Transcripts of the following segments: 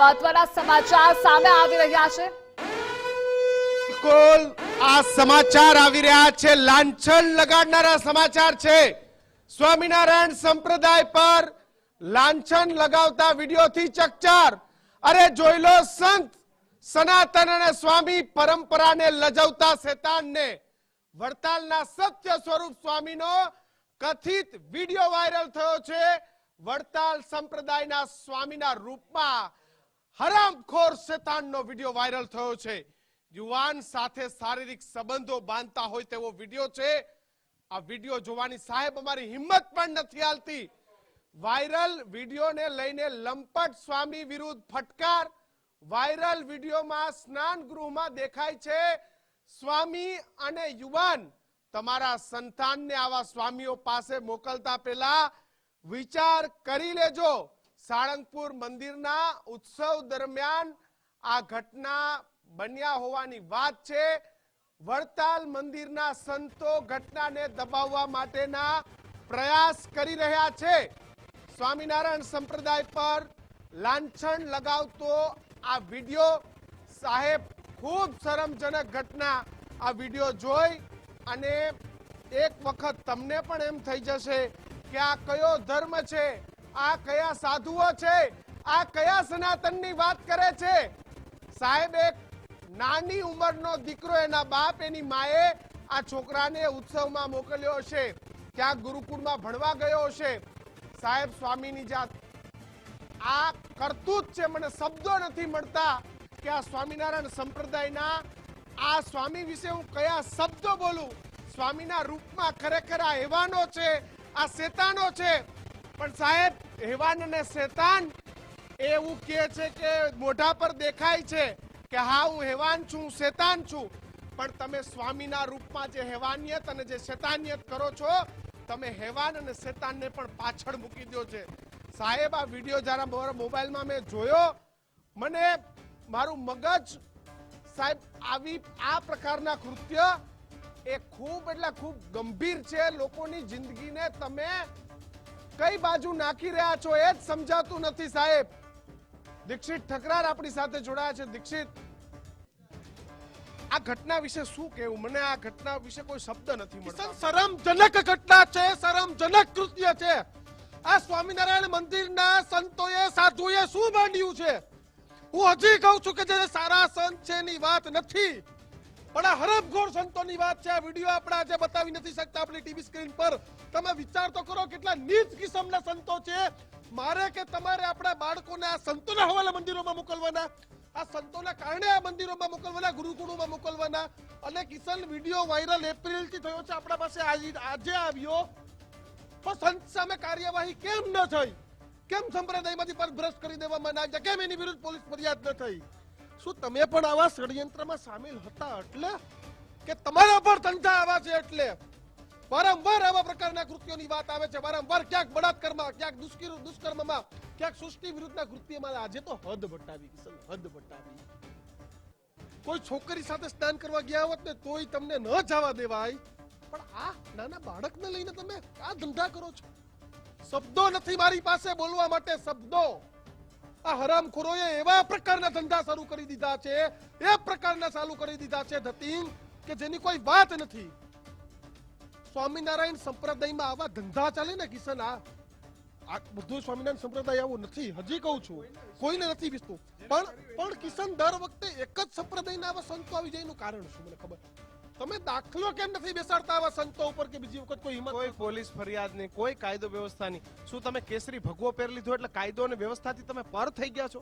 મહત્વના સમાચાર સામે આવી રહ્યા છે બિલકુલ આ સમાચાર આવી રહ્યા છે લાંછન લગાડનારા સમાચાર છે સ્વામિનારાયણ સંપ્રદાય પર લાંછન લગાવતા વિડીયોથી ચકચાર અરે જોઈ લો સંત સનાતન અને સ્વામી પરંપરાને લજવતા શેતાનને વડતાલના સત્ય સ્વરૂપ સ્વામીનો કથિત વીડિયો વાયરલ થયો છે વડતાલ સંપ્રદાયના સ્વામીના રૂપમાં હરામખોર શેતાનનો વીડિયો વાયરલ થયો છે. યુવાન સાથે શારીરિક સંબંધો બાંધતા હોય તેવો વીડિયો છે. આ વીડિયો જોવાની સાહેબ અમારી હિંમત પણ નથી હાલતી. વાયરલ વિડીયોને લઈને લંપટ સ્વામી વિરુદ્ધ ફટકાર. વાયરલ વિડીયોમાં સ્નાન ગૃહમાં દેખાય છે. સ્વામી અને યુવાન તમારા સંતાનને આવા સ્વામીઓ પાસે મોકલતા પહેલા વિચાર કરી લેજો. સાળંગપુર મંદિરના ઉત્સવ દરમિયાન આ ઘટના બન્યા હોવાની વાત છે. વડતાલ મંદિરના સંતો ઘટનાને દબાવવા માટેના પ્રયાસ કરી રહ્યા છે. સ્વામિનારાયણ સંપ્રદાય પર લાંછન લગાવતો આ વીડિયો. સાહેબ, ખૂબ શરમજનક ઘટના આ વીડિયો જોઈ અને એક વખત તમને પણ એમ થઈ જશે કે આ કયો ધર્મ છે? આ કયા સાધુઓ છે? આ કયા સનાતનની વાત કરે છે? સાહેબ, એક નાની ઉંમરનો દીકરો એના બાપ, એની માએ આ છોકરાને ઉત્સવમાં મોકલ્યો હશે. ક્યાંક ગુરુકુળમાં ભણવા ગયો હશે. સાહેબ, સ્વામીની જાત. આ કરતું જ છે, મને શબ્દો નથી મળતા કે આ સ્વામિનારાયણ સંપ્રદાયના આ સ્વામી વિશે હું કયા શબ્દો બોલું? સ્વામીના રૂપમાં ખરેખર આ હેવાનો છે, આ શેતાનો છે. પણ સાહેબ, હેવાન અને શેતાન એવું કહે છે કે મોઢા પર દેખાય છે કે હા, હું હેવાન છું શેતાન છું. પણ તમે સ્વામીના રૂપમાં જે હેવાનિયત અને જે શેતાનિયત કરો છો, તમે હેવાન અને શેતાનને પણ પાછળ મૂકી દો છે. સાહેબ, આ વીડિયો જ્યારે મારા મોબાઈલમાં મેં જોયો, મને મારું મગજ સાહેબ, આવી આ પ્રકારના કૃત્ય એ ખૂબ એટલે ખૂબ ગંભીર છે. લોકોની જિંદગીને તમે કઈ બાજુ નાખી રહ્યા છો એ જ સમજાતું નથી, સાહેબ. દીક્ષિત ઠકરાર આપણી સાથે જોડાયા છે. દીક્ષિત, આ ઘટના વિશે શું કહેવું? મને આ ઘટના વિશે કોઈ શબ્દ નથી મળતો. શરમજનક ઘટના છે, શરમજનક કૃત્ય છે. આ સ્વામિનારાયણ મંદિરના સંતોએ સાધુએ શું માંડ્યું છે? હું હજી કહું છું કે જે સારા સંત છે એની વાત નથી. પણ આ હરફઘોર સંતોની વાત છે. આ વીડિયો આપણે આજે બતાવી નથી શકતા. આપણી ટીવી સ્ક્રીન પર તમે વિચાર તો કરો કેટલા નીચ કિસમના સંતો છે. મારે કે તમારે આપણા બાળકોને આ સંતોના હવાલે મંદિરોમાં મોકલવાના? આ સંતોના કારણે આ મંદિરોમાં મોકલવાના, ગુરુકુળોમાં મોકલવાના? અને કિશન, વીડિયો વાયરલ એપ્રિલથી થયો છે. આપણા પાસે આજે આવ્યો. તો સંત સામે કાર્યવાહી કેમ ન થઈ? કેમ સંપ્રદાયમાંથી પર ભ્રષ્ટ કરી દેવામાં ના આવ્યા? કેમ એની વિરુદ્ધ પોલીસ ફરિયાદ ન થઈ? શું તમે પણ આવા ષડયંત્રમાં સામેલ હતા એટલે? કે તમારા પર ધંધા આવા છે એટલે? વારંવાર આવા પ્રકારના કૃત્યોની વાત આવે છે. વારંવાર ક્યાંક બળાત્કારમાં, ક્યાંક દુષ્કર્મ દુષ્કર્મમાં, ક્યાંક સૃષ્ટિ વિરુદ્ધના કૃત્યમાં આજે તો હદ વટાવી કિશન હદ વટાવી કોઈ છોકરી સાથે સ્નાન કરવા ગયા હોત ને તોય તમને ન જવા દેવાય. પણ આ નાના બાળકને લઈને તમે આ ધંધા કરો છો? શબ્દો નથી મારી પાસે બોલવા માટે, શબ્દો. આ હરામખોરોએ એવા પ્રકારના ધંધા શરૂ કરી દીધા છે, એ પ્રકારના ચાલુ કરી દીધા છે ધતિંગ, કે જેની કોઈ વાત નથી. સ્વામિનારાયણ સંપ્રદાયમાં આવા ધંધા ચાલે ને કિશન આ બધું સ્વામિનારાયણ સંપ્રદાય આવું નથી. હજી કહું છું, કોઈને નથી વિસતું પણ પણ કિશન દર વખતે એક જ સંપ્રદાયના આવા સંતો આવી જાય એનું કારણ શું મને ખબર? તમે દાખલો કેમ નથી બેસાડતા આવા સંતો ઉપર કે બીજી વખત કોઈ હિંમત કોઈ પોલીસ ફરિયાદ નહીં કોઈ કાયદો વ્યવસ્થા નહીં શું તમે કેસરી ભગવો પહેરી લીધો એટલે કાયદો અને વ્યવસ્થાથી તમે પર થઈ ગયા છો?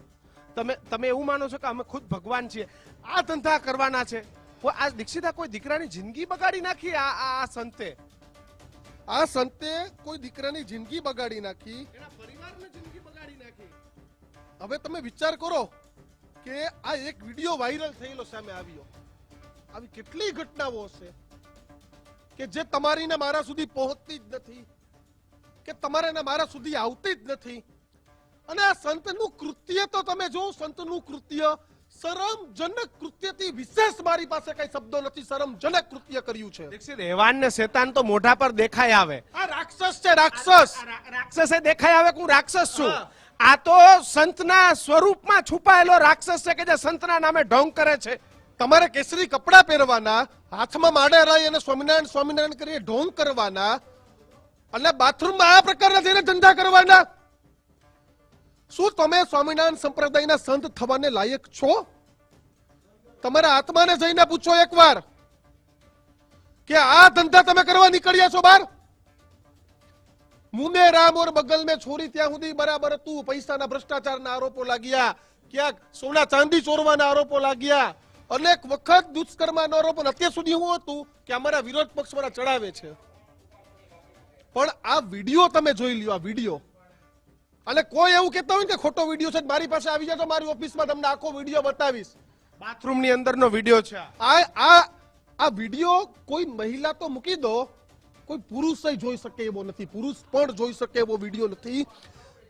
તમે તમે એવું માનો છો કે અમે ખુદ ભગવાન છીએ? આ ધંધા કરવાના છે. આ દીક્ષિતા કોઈ દીકરાની જિંદગી બગાડી નાખી આ આ આ સંતે? આ સંતે કોઈ દીકરાની જિંદગી બગાડી નાખી. એના પરિવારની જિંદગી બગાડી નાખી. હવે તમે વિચાર કરો કે આ એક વીડિયો વાયરલ થયેલો સામે આવ્યો. આવી કેટલી ઘટનાઓ હશે કે જે તમારી ને મારા સુધી પહોંચતી જ નથી કે તમારે ને મારા સુધી આવતી જ નથી. અને આ સંતનું કૃત્ય તો તમે જો સંતનું કૃત્ય શરમજનક કૃત્યથી વિશેષ મારી પાસે કઈ શબ્દો નથી શરમજનક કૃત્ય કર્યું છે. દીક્ષિત હેવાન ને શેતાન તો મોઢા પર દેખાય આવે. આ રાક્ષસ છે રાક્ષસ. રાક્ષસે દેખાય આવે કે હું રાક્ષસ છું. આ તો સંતના સ્વરૂપમાં છુપાયેલો રાક્ષસ છે કે જે સંતના નામે ઢોંગ કરે છે. તમારે કેસરી કપડા પહેરવાના, હાથમાં માડે રહી અને સ્વામિનારાયણ સ્વામિનારાયણ કરી ઢોંગ કરવાના, અને બાથરૂમમાં આ પ્રકારના જઈને ધંધા કરવાના. શું તમે સ્વામિનારાયણ સંપ્રદાયના સંત થવાને લાયક છો? તમારા આત્માને જઈને પૂછો એકવાર કે આ ધંધા તમે કરવા નીકળ્યા છો બાર મુને રામ ઓર બગલ મેં છોરી ત્યાં સુધી બરાબર હતું. પૈસાના ભ્રષ્ટાચારના આરોપો લાગ્યા. ક્યાંક સોના ચાંદી ચોરવાના આરોપો લાગ્યા. અનેક વખત દુષ્કર્મના આરોપો અત્યાર સુધી હું હતું કે અમારા વિરોધ પક્ષ પક્ષવાળા ચડાવે છે. પણ આ વીડિયો તમે જોઈ લ્યો આ વીડિયો. અને કોઈ એવું કહેતા હોય કે ખોટો વીડિયો છે મારી પાસે આવી જાય તો મારી ઓફિસમાં તમને આખો વીડિયો બતાવીશ. બાથરૂમની અંદરનો વીડિયો છે આ. આ આ આ વીડિયો કોઈ મહિલા તો મૂકી દો. કોઈ પુરુષ જોઈ શકે એવો નથી પુરુષ પણ જોઈ શકે એવો વીડિયો નથી.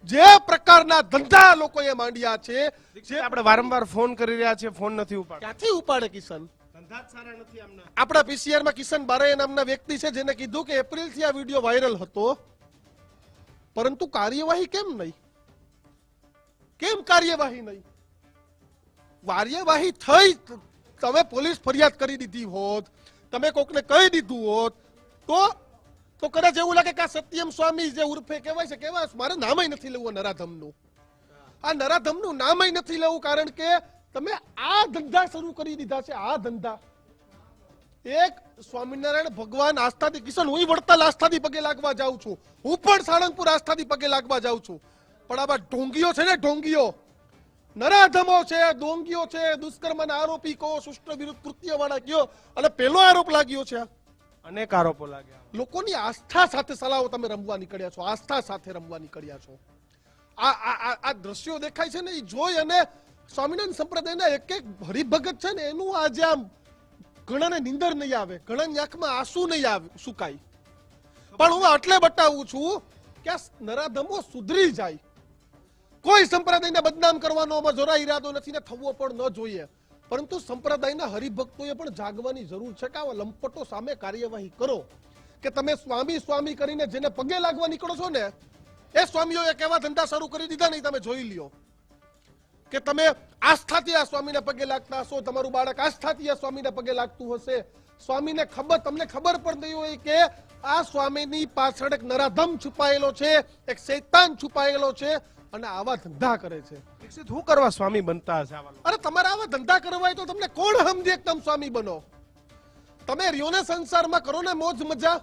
જે પ્રકારના ધંધા લોકોએ માંડ્યા છે જે આપણે વારંવાર ફોન કરી રહ્યા છે ફોન નથી ઉપાડ ક્યાંથી ઉપાડે કિશન? ધંધા જ સારા નથી આમના. આપણા પીસીઆરમાં કિશન બારૈયા નામના વ્યક્તિ છે જેને કીધું કે એપ્રિલથી આ વીડિયો વાયરલ હતો. પરંતુ કાર્યવાહી કેમ નહીં? કેમ કાર્યવાહી નહીં? કાર્યવાહી થઈ તમે પોલીસ ફરિયાદ કરી દીધી હોત તમે કોકને કહી દીધું હોત તો તો કદાચ એવું લાગે કે આ સત્યમ સ્વામી જે ઉર્ફે કહેવાય છે કેવા મારે નામય નથી લેવું નરાધમનું. આ નરાધમનું નામય નથી લેવું કારણ કે તમે આ ધંધા શરૂ કરી દીધા છે, આ ધંધા. એક સ્વામિનારાયણ ભગવાન આસ્થાથી, કિશન, હું વડતાલ આસ્થાથી પગે લાગવા જાઉં છું. હું પણ સાળંગપુર આસ્થાથી પગે લાગવા જાઉં છું. પણ આવા ઢોંગીઓ છે ને, ઢોંગીઓ. નરાધમો છે ડોંગીઓ છે, દુષ્કર્મના આરોપી કહો સુષ્ટ વિરુદ્ધ કૃત્ય વાળા કયો. અને પહેલો આરોપ લાગ્યો છે આ. અનેક આરોપો લાગ્યા. લોકોની આસ્થા સાથે સલાહો તમે રમવા નીકળ્યા છો, આસ્થા સાથે રમવા નીકળ્યા છો. આ આ, આ- દ્રશ્યો દેખાય છે ને એ જોઈ અને સ્વામિનારાયણ સંપ્રદાયના એક એક હરિભગત છે ને, એનું આજે આમ ઘણાને નિંદર નહીં આવે, ઘણાની આંખમાં આંસુ નહીં આવે, સુકાય. પણ હું એટલે બતાવું છું કે નરાધમો સુધરી જાય. કોઈ સંપ્રદાયને બદનામ કરવાનો આમાં જરા ઈરાદો નથી ને થવો પણ ન જોઈએ. પરંતુ સંપ્રદાયના હરિભક્તોએ પણ જાગવાની જરૂર છે કે આવા લંપટો સામે કાર્યવાહી કરો. કે તમે સ્વામી સ્વામી કરીને જેને પગે લાગવા નીકળો છો ને, એ સ્વામીઓએ કેવા ધંધા શરૂ કરી દીધા નહીં તમે જોઈ લ્યો. કે તમે આસ્થાથી આ સ્વામીને પગે લાગતા હશો, તમારું બાળક આસ્થાથી આ સ્વામીને પગે લાગતું હશે. સ્વામીને ખબર, તમને ખબર પણ નહીં હોય કે આ સ્વામીની પાછળ એક નરાધમ છુપાયેલો છે, એક શૈતાન છુપાયેલો છે અને આવા ધંધા કરે છે. દીક્ષિત શું કરવા સ્વામી બનતા હશે અરે તમારે આવા ધંધા કરવા હોય તો તમને કોણ સમજે એકદમ સ્વામી બનો? તમે રિયોને સંસારમાં કરો ને મોજ મજા.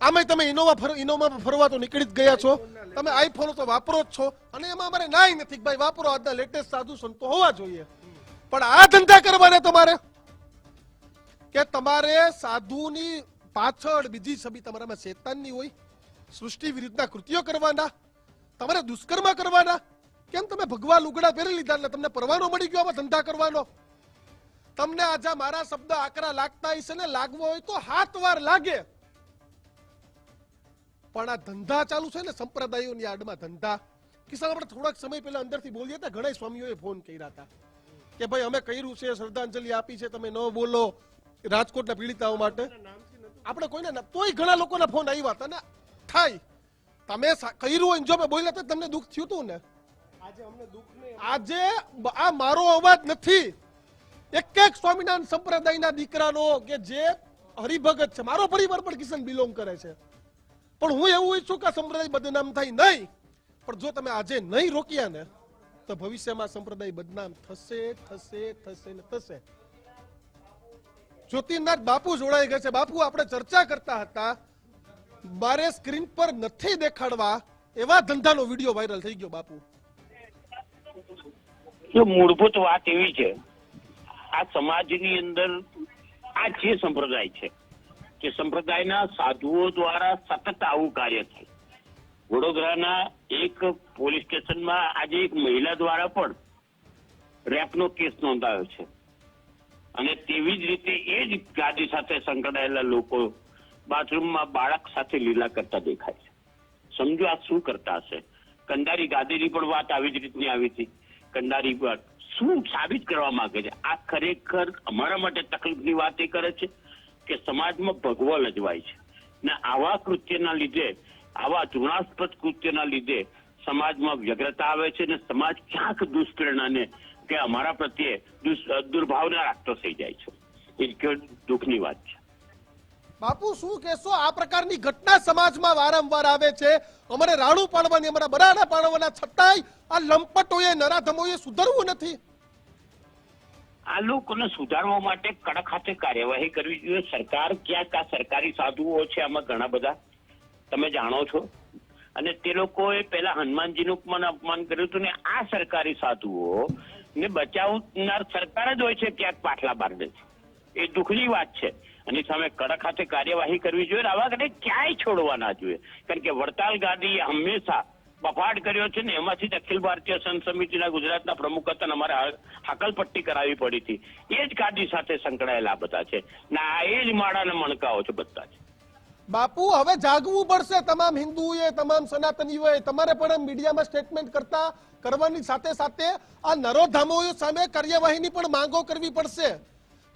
આમે તમે ઇનોવા ફર, ઇનોવામાં ફરવા તો નીકળી જ ગયા છો. તમે આઈફોન તો વાપરો જ છો. અને એમાં અમારે નાય નથી ભાઈ વાપરો, આજના લેટેસ્ટ સાધુ સંતો હોવા જોઈએ. પણ આ ધંધા કરવાને તમારે? કે તમારે સાધુની પાછળ બીજી છબી તમારામાં શેતાનની હોય, સૃષ્ટિ વિરુદ્ધના કૃત્યો કરવાના તમારે દુષ્કર્મ કરવાના? કેમ તમે ભગવા લુગડા પહેરી લીધા એટલે તમને પરવાનો મળી ગયો આવા ધંધા કરવાનો? તમને આજે મારા શબ્દ આકરા લાગતા હશે ને લાગવો હોય તો હાથ વાર લાગે. પણ આ ધંધા ચાલુ છે ને સંપ્રદાયોની આડમાં ધંધા. કિસ્સા આપણે થોડાક સમય પહેલા અંદરથી બોલીએ હતા ઘણા સ્વામીઓએ ફોન કર્યા હતા. કે ભાઈ અમે કર્યું છે શ્રદ્ધાંજલિ આપી છે તમે ન બોલો રાજકોટના પીડિતાઓ માટે. આપણે કોઈને ના- તોય ઘણા લોકોના ફોન આવ્યા હતા ને. થાય. તમે કર્યું હોય જો મેં બોલ્યા તો તમને દુઃખ થયું હતું ને. આજે બ- આ મારો અવાજ નથી. એક એક સ્વામિનારાયણ સંપ્રદાયના દીકરાનો કે જે હરિભગત છે મારો પરિવાર પણ કિશન બિલોંગ કરે છે. પણ હું એવું ઈચ્છું કે સંપ્રદાય બદનામ થાય નહીં. પણ જો તમે આજે નહીં રોક્યા ને તો ભવિષ્યમાં સંપ્રદાય બદનામ થશે થશે થશે ને થશે. જ્યોતિર્નાથ બાપુ જોડાઈ ગયા છે. બાપુ આપણે ચર્ચા કરતા હતા મારે સ્ક્રીન પર નથી દેખાડવા એવા ધંધાનો વીડિયો વાયરલ થઈ ગયો, બાપુ. મૂળભૂત વાત એવી છે, આ સમાજની અંદર આ જે સંપ્રદાય છે, કે સંપ્રદાયના સાધુઓ દ્વારા સતત આવું કાર્ય થાય. વડોદરાના એક પોલીસ સ્ટેશનમાં આજે એક મહિલા દ્વારા પણ રેપનો કેસ નોંધાયો છે. અને તેવી જ રીતે એ જ ગાદી સાથે સંકળાયેલા લોકો બાથરૂમમાં બાળક સાથે લીલા કરતા દેખાય છે. સમજો આ શું કરતા હશે? કંડારી ગાદીની પણ વાત આવી જ રીતની આવી હતી. કંડારી પર શું સાબિત કરવા માંગે છે? આ ખરેખર અમારા માટે તકલીફની વાત એ કરે છે કે સમાજમાં ભગવો લજવાય છે. ને આવા કૃત્યના લીધે, આવા ઋણાસ્પદ કૃત્યના લીધે સમાજમાં વ્યગ્રતા આવે છે ને સમાજ ક્યાંક દુષ્પ્રેરણાને કે અમારા પ્રત્યે દુર્ભાવના રાખતો થઈ જાય છે. એ દુઃખની વાત છે. બાપુ, શું કહેશો? આ પ્રકારની ઘટના સમાજમાં વારંવાર આવે છે. અમારે રાણું પાડવાની, અમારા બરાડા પાડવાના છતાંય આ લંપટોએ, નરાધમોએ સુધરવું નથી. આ લોકોને સુધારવા માટે કડક હાથે કાર્યવાહી કરવી જોઈએ. સરકાર ક્યાંક આ સરકારી સાધુઓ છે આમાં ઘણા બધા? તમે જાણો છો? અને તે લોકોએ પેલા હનુમાનજીનું પણ અપમાન કર્યું હતું ને આ સરકારી સાધુઓ ને બચાવનાર સરકાર જ હોય છે ક્યાંક પાછલા બાર દે છે. એ દુઃખની વાત છે. અને સામે કડક હાથે કાર્યવાહી કરવી જોઈએ આવા ઘટે ક્યાંય છોડવા ના જોઈએ. કારણ કે વડતાલ ગાદી હંમેશા બફાટ કર્યો છે ને એમાંથી જ અખિલ ભારતીય સંત સમિતિના ગુજરાતના પ્રમુખ હતા અમારે હાકલપટ્ટી કરાવી પડી હતી. એ જ ગાદી સાથે સંકળાયેલા બધા છે. ના એ જ માળાના મણકાઓ છે બધા જ. બાપુ હવે જાગવું પડશે તમામ હિન્દુઓએ તમામ સનાતનીઓએ. તમારે પણ મીડિયામાં સ્ટેટમેન્ટ કરતા કરવાની સાથે સાથે આ નરોધામોઓ સામે કાર્યવાહીની પણ માંગો કરવી પડશે.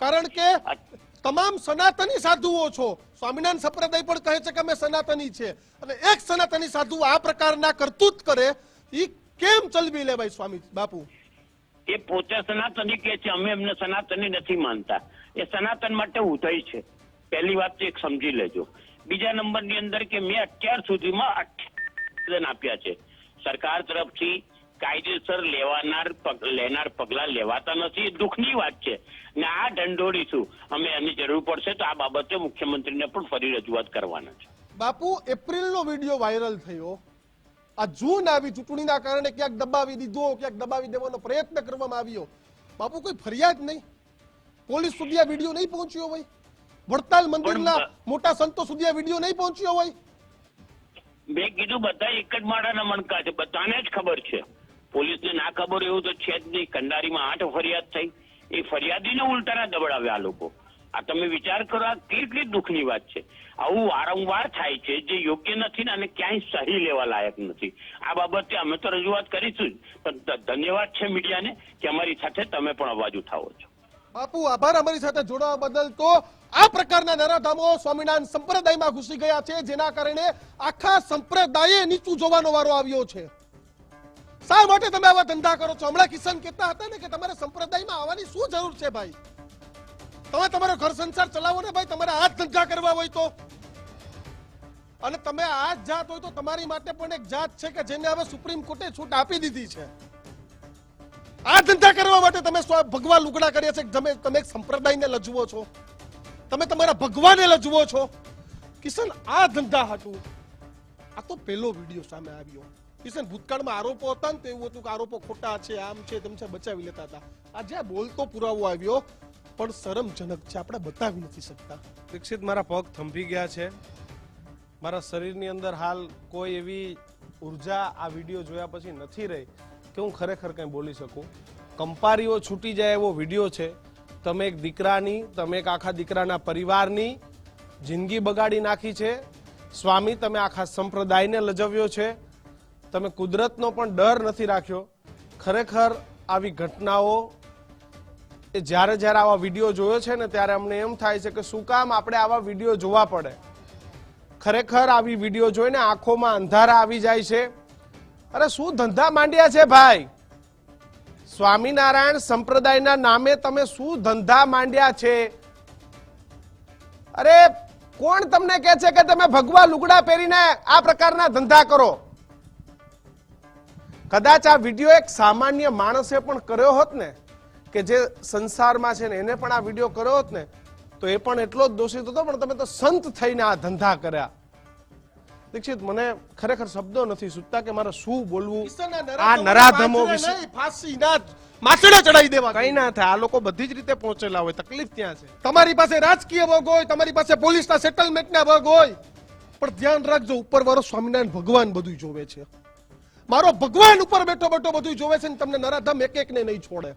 કારણ કે તમામ સનાતની સાધુઓ છો. સ્વામિનારાયણ સંપ્રદાય પણ કહે છે કે અમે સનાતની છે. અને એક સનાતની સાધુ આ પ્રકારના કરતૂત કરે એ કેમ ચલવી લેવાય સ્વામી, બાપુ? એ પોતે સનાતની કે છે, અમે એમને સનાતની નથી માનતા. એ સનાતન માટે ઉદય છે. પહેલી વાત એક સમજી લેજો. બીજા નંબરની અંદર કે મેં અત્યાર સુધીમાં આપ્યા છે. સરકાર તરફથી કાયદેસર લેવાનાર લેનાર પગલા લેવાતા નથી. દુઃખની વાત છે. ને આ ઢંઢોળીશું અમે એની જરૂર પડશે તો આ બાબતે મુખ્યમંત્રીને પણ ફરી રજૂઆત કરવાના છે. બાપુ એપ્રિલનો વીડિયો વાયરલ થયો. આ જૂન આવી ચૂંટણીના કારણે ક્યાંક દબાવી દીધો ક્યાંક દબાવી દેવાનો પ્રયત્ન કરવામાં આવ્યો. બાપુ કોઈ ફરિયાદ નહીં. પોલીસ સુધી આ વીડિયો નહીં પહોંચ્યો હોય. વડતાલ મંદિરના મોટા સંતો સુધી આ વીડિયો નહીં પહોંચ્યો હોય. મેં કીધું બધા એક જ માળાના મણકા છે. બધાને જ ખબર છે. પોલીસને ના ખબર એવું તો છે જ નહીં. કંડારીમાં આઠ ફરિયાદ થઈ. એ ફરિયાદીને ઉલટાના દબડાવ્યા લોકો. આ તમે વિચાર કરો, આ કેટલી દુઃખની વાત છે. આવું વારંવાર થાય છે, જે યોગ્ય નથી ને અને ક્યાંય સહી લેવા લાયક નથી. આ બાબતે અમે તો રજૂઆત કરીશું જ. પણ ધન્યવાદ છે મીડિયાને કે અમારી સાથે તમે પણ અવાજ ઉઠાવો છો. બાપુ, આભાર અમારી સાથે જોડાવા બદલ તો આ પ્રકારના નરાધામો સ્વામિનારાયણ સંપ્રદાયમાં ઘૂસી ગયા છે, જેના કારણે આખા સંપ્રદાયે નીચું જોવાનો વારો આવ્યો છે. શા માટે તમે આવા ધંધા કરો છો? હમણાં કિશન કહેતા હતા ને કે તમારે સંપ્રદાયમાં આવવાની શું જરૂર છે ભાઈ? તમે તમારો ઘર સંસાર ચલાવો ને ભાઈ, તમારે આ ધંધા કરવા હોય તો. અને તમે આ જ જાત હોય તો તમારી માટે પણ એક જાત છે કે જેને હવે સુપ્રીમ કોર્ટે છૂટ આપી દીધી છે. આ ધંધા કરવા માટે તમે ભગવાન લુગડા કર્યા છે તમે તમે સંપ્રદાયને લજવો છો? તમે તમારા ભગવાને લજવો છો? કિશન, આ ધંધા હતું આ તો પહેલો વીડિયો સામે આવ્યો. કિશન ભૂતકાળમાં આરોપો હતા ને તો એવું હતું કે આરોપો ખોટા છે, આમ છે, તેમ છે, બચાવી લેતા હતા. આજે આ બોલતો પુરાવો આવ્યો, પણ શરમજનક છે, આપણે બતાવી નથી શકતા. દીક્ષિત, મારા પગ થંભી ગયા છે. મારા શરીરની અંદર હાલ કોઈ એવી ઊર્જા આ વીડિયો જોયા પછી નથી રહી કે હું ખરેખર કંઈ બોલી શકું. કંપારીઓ છૂટી જાય એવો વીડિયો છે. તમે એક દીકરાની, તમે એક આખા દીકરાના પરિવારની જિંદગી બગાડી નાખી છે. સ્વામી, તમે આખા સંપ્રદાયને લજવ્યો છે. તમે કુદરતનો પણ ડર નથી રાખ્યો. ખરેખર આવી ઘટનાઓ એ જ્યારે જ્યારે આવા વીડિયો જોયો છે ને ત્યારે અમને એમ થાય છે કે શું કામ આપણે આવા વીડિયો જોવા પડે. ખરેખર આવી વીડિયો જોઈને આંખોમાં અંધારા આવી જાય છે. અરે શું ધંધા માંડ્યા છે ભાઈ? સ્વામિનારાયણ સંપ્રદાયના નામે તમે શું ધંધા માંડ્યા છે? અરે કોણ તમને કહે છે કે તમે ભગવા લુગડા પહેરીને આ પ્રકારના ધંધા કરો? કદાચ આ વીડિયો એક સામાન્ય માણસે પણ કર્યો હોત ને કે જે સંસારમાં છે ને એને પણ આ વીડિયો કર્યો હોત ને તો એ પણ એટલો જ દોષિત હતો પણ તમે તો સંત થઈને આ ધંધા કર્યા. દીક્ષિત મને ખરેખર શબ્દો નથી સૂચતા કે મારે શું બોલવું? આ નરાધમો વિશે ફાંસીના માછડા ચડાવી દેવા કઈ ના થાય આ લોકો બધી જ રીતે પહોંચેલા હોય તકલીફ ત્યાં છે? તમારી પાસે રાજકીય ભોગ હોય તમારી પાસે પોલીસના સેટલમેન્ટના વર્ગ હોય. પણ ધ્યાન રાખજો ઉપર વાળો સ્વામિનારાયણ ભગવાન બધું જોવે છે. મારો ભગવાન ઉપર બેઠો બેઠો બધું જોવે છે ને તમને નરાધમ એક એકને નહીં છોડે.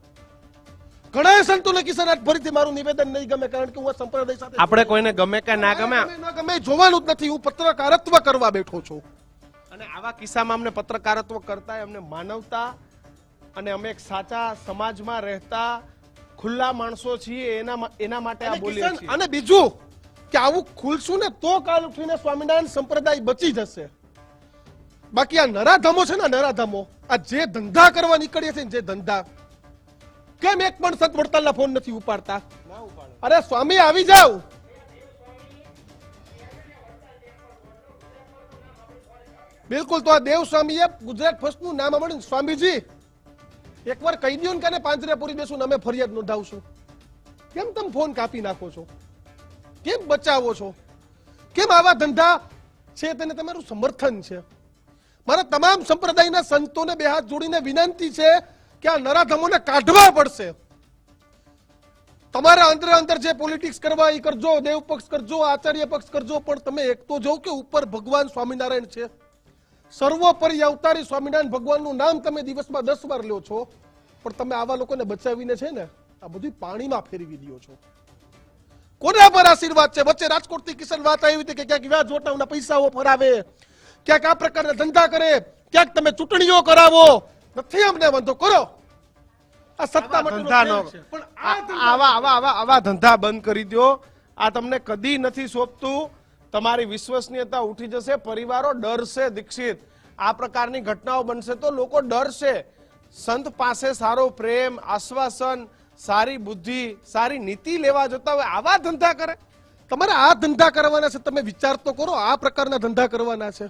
ઘણા સંતોને કિશન આજ ફરીથી મારું નિવેદન નહીં ગમે કારણ કે હું સંપ્રદાય સાથે આપણે કોઈને ગમે કે ના ગમે ગમે? ગમે જોવાનું જ નથી. હું પત્રકારત્વ કરવા બેઠો છું. અને આવા કિસ્સામાં અમને પત્રકારત્વ કરતા અમને માનવતા અને અમે એક સાચા સમાજમાં રહેતા ખુલ્લા માણસો છીએ એના એના માટે આ બોલીએ છીએ. અને બીજું કે આવું ખુલશું ને તો કાલ ઉઠીને સ્વામિનારાયણ સંપ્રદાય બચી જશે. બાકી આ નરાધમો છે ને નરાધમો, આ જે ધંધા કરવા નીકળીએ છે જે ધંધા, કેમ એક પણ સત વડતાલના ફોન નથી ઉપાડતા? અરે સ્વામી, આવી જાવ બિલકુલ, તો આ દેવ સ્વામીએ ગુજરાત ફર્સ્ટનું નામ મળ્યું સ્વામીજી, એકવાર કહી દો કે પાંજરે પૂરી દેશું અમે ફરિયાદ નોંધાવશું. કેમ તમે ફોન કાપી નાખો છો? કેમ બચાવો છો? કેમ આવા ધંધા છે તેને તમારું સમર્થન છે? મારા તમામ સંપ્રદાયના સંતોને બે હાથ જોડીને વિનંતી છે કે આ નરાધમોને કાઢવા પડશે. તમારા અંદર અંદર જે પોલિટિક્સ કરવા, એ કરજો દેવ પક્ષ કરજો, આચાર્ય પક્ષ કરજો, પણ તમે એક તો જો કે ઉપર ભગવાન સ્વામિનારાયણ છે. સર્વોપરી અવતારી સ્વામિનારાયણ ભગવાનનું નામ તમે દિવસમાં દસ વાર લ્યો છો, પણ તમે આવા લોકોને બચાવીને છે ને, આ બધું પાણીમાં ફેરવી દો છો. કોના પર આશીર્વાદ છે? વચ્ચે રાજકોટથી કિશન વાત આવી હતી કે ક્યાંક વ્યાજ વટાવના પૈસાઓ ફરાવે. ક્યાંક આ પ્રકારના ધંધા કરે ક્યાંક તમે ચૂંટણીઓ કરાવો. નથી અમને વાંધો કરો. આ સત્તા ધંધા પણ આવા આવા આવા આવા ધંધા બંધ કરી દો આ તમને કદી નથી સોંપતું. તમારી વિશ્વસનીયતા ઉઠી જશે પરિવારો ડરશે દીક્ષિત. આ પ્રકારની ઘટનાઓ બનશે તો લોકો ડરશે. સંત પાસે સારો પ્રેમ આશ્વાસન સારી બુદ્ધિ સારી નીતિ લેવા જતા હોય આવા ધંધા કરે. તમારે આ ધંધા કરવાના છે તમે વિચાર તો કરો આ પ્રકારના ધંધા કરવાના છે.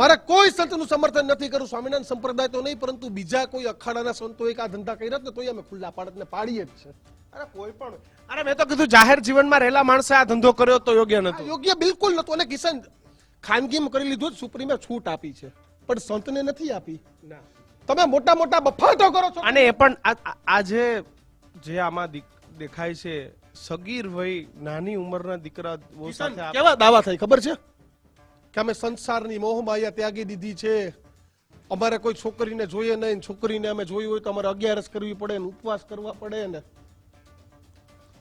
મારે કોઈ સંતનું સમર્થન નથી કરું સ્વામિનારાયણ સંપ્રદાય તો નહીં પરંતુ બીજા કોઈ અખાડાના સંતો એક આ ધંધા કર્યા ને તોય અમે ખુલ્લા પાડતને પાડીએ જ છે અરે કોઈ પણ. અરે મેં તો કીધું જાહેર જીવનમાં રહેલા માણસે આ ધંધો કર્યો તો યોગ્ય આ યોગ્ય બિલકુલ નતો અને કિશન ખાનગીમાં કરી લીધું જ સુપ્રીમે છૂટ આપી છે. પણ સંતને નથી આપી. તમે મોટા મોટા બફાટો કરો છો. અને એ પણ આ- આ- આ જે આમાં દેખાય છે સગીર વય નાની ઉંમરના આ- કેવા દાવા થાય ખબર છે? કે અમે સંસારની મોહમાયા ત્યાગી દીધી છે. અમારે કોઈ છોકરીને જોઈએ નહીં છોકરીને અમે જોઈ હોય તો અમારે અગિયારસ કરવી પડે ને ઉપવાસ કરવા પડે ને.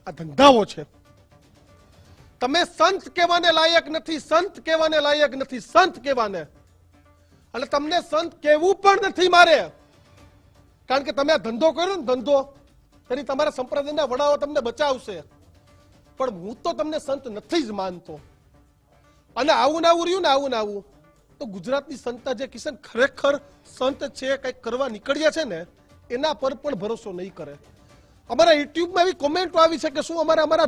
આ ધંધાઓ છે. તમે સંત કહેવાને લાયક નથી, સંત કહેવાને લાયક નથી, સંત કહેવાને. એટલે તમને સંત કહેવું પણ નથી મારે. કારણ કે તમે આ ધંધો કર્યો ને ધંધો તેની તમારા સંપ્રદાયના વડાઓ તમને બચાવશે. પણ હું તો તમને સંત નથી જ માનતો. અને આવું ને રહ્યું ને આવું ને આવું. તો ગુજરાતની સંતતા જે કિશન ખરેખર સંત છે, કંઈક કરવા નીકળ્યા છે ને, એના પર પણ ભરોસો નહીં કરે. અમારા યુટ્યુબમાં એવી કોમેન્ટો આવી છે કે શું અમારા અમારા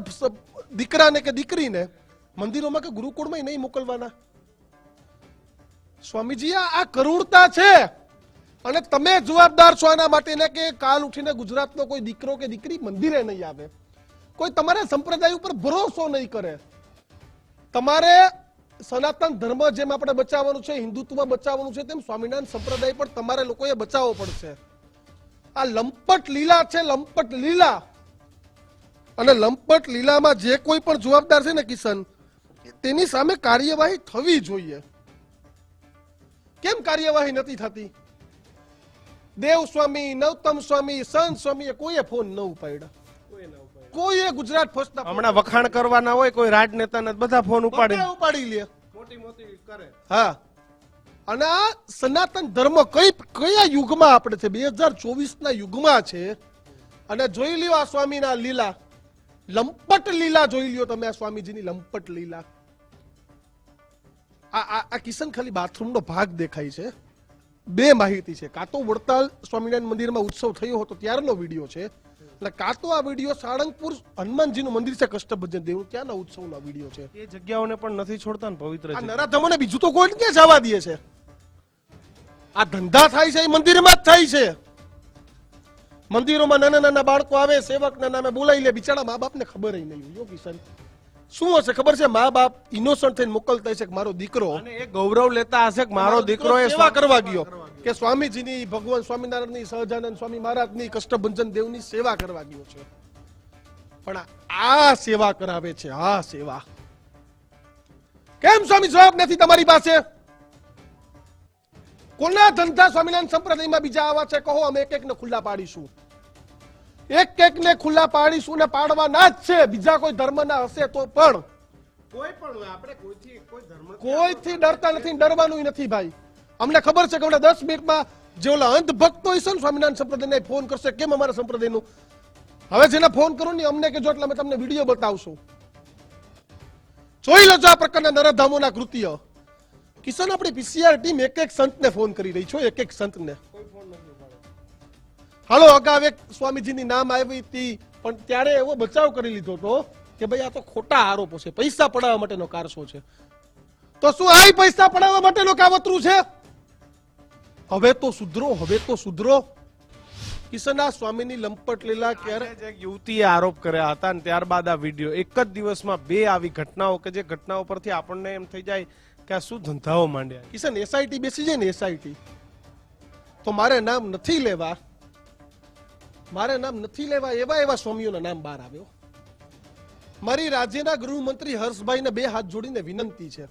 દીકરાને કે દીકરીને મંદિરોમાં કે ગુરુકુળમાં નહીં મોકલવાના? સ્વામીજી, આ કરુણતા છે. અને તમે જવાબદાર છો આના માટે ને કે કાલ ઉઠીને ગુજરાતનો કોઈ દીકરો કે દીકરી મંદિરે નહીં આવે. કોઈ તમારા સંપ્રદાય ઉપર ભરોસો નહીં કરે. તમારે સનાતન ધર્મ જેમ આપણે બચાવવાનું છે હિન્દુત્વ બચાવવાનું છે, તેમ સ્વામિનારાયણ સંપ્રદાય પણ તમારે લોકોએ બચાવવો પડશે. આ લંપટ લીલા છે, લંપટ લીલા. અને લંપટ લીલામાં જે કોઈ પણ જવાબદાર છે ને કિશન, તેની સામે કાર્યવાહી થવી જોઈએ. કેમ કાર્યવાહી નથી થતી? દેવ સ્વામી, નવતમ સ્વામી, સંત સ્વામીએ કોઈએ ફોન ન ઉપાડ્યા? કોઈએ ગુજરાત ફર્સ્ટ હમણાં વખાણ કરવાના હોય કોઈ રાજનેતાના બધા ફોન ઉપાડે ઉપાડી લે. મોટી મોટી કરે. હા. અને આ સનાતન ધર્મ કઈ કયા યુગમાં આપણે છે? બે હજાર ચોવીસ ના યુગમાં છે. અને જોઈ લ્યો આ સ્વામીના લીલા. લંપટ લીલા જોઈ લ્યો તમે આ સ્વામીજીની લંપટ લીલા. આ આ આ કિશન ખાલી બાથરૂમનો ભાગ દેખાય છે. બે માહિતી છે. કાં તો વડતાલ સ્વામિનારાયણ મંદિરમાં ઉત્સવ થયો હતો ત્યારનો વીડિયો છે. એટલે કાં તો આ વીડિયો સાળંગપુર હનુમાનજીનું મંદિર છે કષ્ટભજન દેવું. ત્યાંના ઉત્સવનો વીડિયો છે? એ જગ્યાઓને પણ નથી છોડતા ને પવિત્ર. નરાધમોને બીજું તો કોઈ ક્યાં જવા દે છે? આ ધંધા થાય છે એ મંદિરમાં જ થાય છે. મંદિરોમાં નાના નાના બાળકો આવે સેવકના નામે બોલાવી લે બિચારા મા બાપને ખબર નહીં યોગી કિશન. શું હશે ખબર છે? મા બાપ ઇનોસન્ટ થઈને મોકલતા હશે કે મારો દીકરો એ ગૌરવ લેતા હશે કે મારો દીકરો એ સેવા કરવા ગયો. કે સ્વામીજીની ભગવાન સ્વામિનારાયણની સહજાનંદ સ્વામી મહારાજની કષ્ટભંજન દેવની સેવા કરવા ગયો છે. પણ આ સેવા કરાવે છે આ સેવા. કેમ સ્વામી જવાબ નથી તમારી પાસે? કોના ધંધા સ્વામિનારાયણ સંપ્રદાયમાં બીજા આવા છે? કહો અમે એક એકને ખુલ્લા પાડીશું. એક એક ને ખુલ્લા પાડીશું ને પાડવાના જ છે. બીજા કોઈ ધર્મના હશે તો પણ. કોઈ પણ આપણે કોઈથી કોઈ ધર્મ કોઈથી ડરતા નથી ડરવાનું નથી ભાઈ. અમને ખબર છે કે હમણાં દસ મિનિટમાં જે ઓલા અંધ ભક્તો હશે ને સ્વામિનારાયણ સંપ્રદાયને ફોન કરશે. કેમ અમારા સંપ્રદાયનું? હવે જેને ફોન કરો ને અમને કહેજો એટલે અમે તમને વીડિયો બતાવશું. જોઈ લેજો આ પ્રકારના નરધામોના કૃત્ય. કિશન આપણી પીસીઆર ટીમ એક એક સંતને ફોન કરી રહી છો એક એક સંતને. હાલો અગાઉ એક સ્વામીજીની નામ આવી હતી પણ ત્યારે એવો બચાવ કરી લીધો હતો કે ભાઈ આ તો ખોટા આરોપો છે. પૈસા પડાવવા માટેનો કારસો છે? તો શું આ પૈસા પડાવવા માટેનો કાવતરું છે? હવે તો સુધરો હવે તો સુધરો. કિશનના સ્વામીની લંપટ લીલા ક્યારે એક યુવતીએ આરોપ કર્યા હતા અને ત્યારબાદ આ વીડિયો. એક જ દિવસમાં બે આવી ઘટનાઓ કે જે ઘટનાઓ પરથી આપણને એમ થઈ જાય કે આ શું ધંધાઓ માંડ્યા કિશન એસઆઈટી બેસી જાય ને એસઆઈટી તો મારે નામ નથી લેવા. મારે નામ નથી લેવા એવા એવા સ્વામીઓના નામ બહાર આવ્યો. મારી રાજ્યના ગૃહમંત્રી હર્ષભાઈને બે હાથ જોડીને વિનંતી છે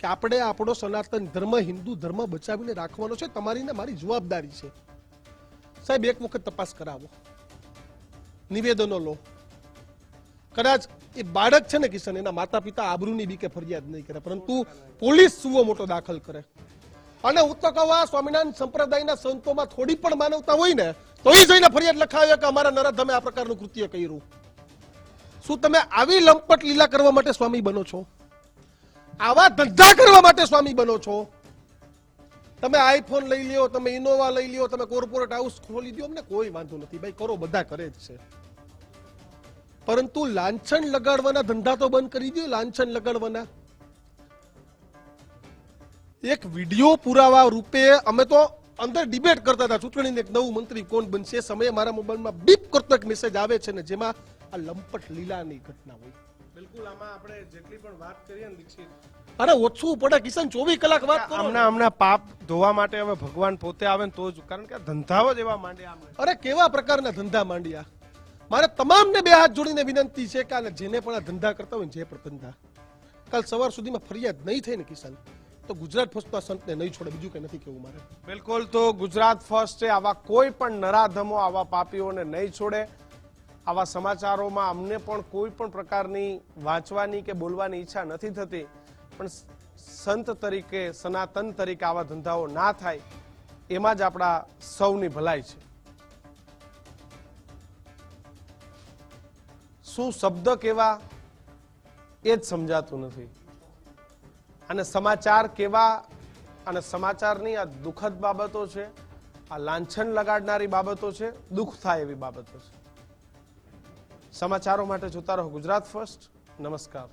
કે આપણે આપણો સનાતન ધર્મ, હિન્દુ ધર્મ બચાવીને રાખવાનો છે તમારી ને મારી જવાબદારી છે. સાહેબ, એક વખત તપાસ કરાવો. નિવેદનો લો. કદાચ એ બાળક છે ને કિશન, એના માતા પિતા આબરૂની બીકે ફરિયાદ નહીં કરે, પરંતુ પોલીસ સુવો મોટો દાખલ કરે. અને હું તો કહું, આ સ્વામિનારાયણ સંપ્રદાયના સંતોમાં થોડી પણ માનવતા હોય ને તો એ જઈને ફરિયાદ લખાવ્યો કે અમારા નરાધમે આ પ્રકારનું કૃત્ય કર્યું. શું તમે આવી લંપટ લીલા કરવા માટે સ્વામી બનો છો? આવા ધંધા કરવા માટે સ્વામી બનો છો? તમે આઈફોન લઈ લ્યો, તમે ઇનોવા લઈ લ્યો, તમે કોર્પોરેટ હાઉસ ખોલી દો, અમને કોઈ વાંધો નથી. ભાઈ, કરો, બધા કરે જ છે. પરંતુ લાંછન લગાડવાના ધંધા તો બંધ કરી દો લાંછન લગાડવાના. એક વીડિયો પુરાવા રૂપે અમે તો અંદર ડિબેટ કરતા હતા. ચૂંટણીને એક નવું મંત્રી કોણ બનશે? સમયે મારા મોબાઈલમાં બીપ કરતો એક મેસેજ આવે છે ને જેમાં આ લંપટ લીલાની ઘટના હોય. બિલકુલ આમાં આપણે જેટલી પણ વાત કરીએ ને દીક્ષિત અરે ઓછું પડે. કિશન ચોવીસ કલાક વાત કરો હમણાં હમણાં પાપ ધોવા માટે હવે ભગવાન પોતે આવે ને તો જ કારણ કે ધંધાઓ જ એવા માંડ્યા અરે કેવા પ્રકારના ધંધા માંડ્યા? મારે તમામને બે હાથ જોડીને વિનંતી છે કે જેને પણ આ ધંધા કરતા હોય જે પણ ધંધા. કાલ સવાર સુધીમાં ફરિયાદ નહીં થાય ને કિસાન તો ગુજરાત ફસતા સંતને નહીં છોડે, બીજું કઈ નથી કેવું મારે. બિલકુલ, તો ગુજરાત ફર્સ્ટ છે. આવા કોઈ પણ નરાધમો, આવા પાપીઓને નહીં છોડે. આવા સમાચારોમાં અમને પણ કોઈ પણ પ્રકારની વાંચવાની કે બોલવાની ઈચ્છા નથી થતી. પણ સંત તરીકે, સનાતન તરીકે આવા ધંધાઓ ના થાય, એમાં જ આપણા સૌની ભલાઈ છે. શું શબ્દ કેવા? એ જ સમજાતું નથી. અને સમાચાર કેવા અને સમાચારની આ દુઃખદ બાબતો છે, આ લાંછન લગાડનારી બાબતો છે, દુઃખ થાય એવી બાબતો છે. સમાચારો માટે જોતા રહો ગુજરાત ફર્સ્ટ. નમસ્કાર.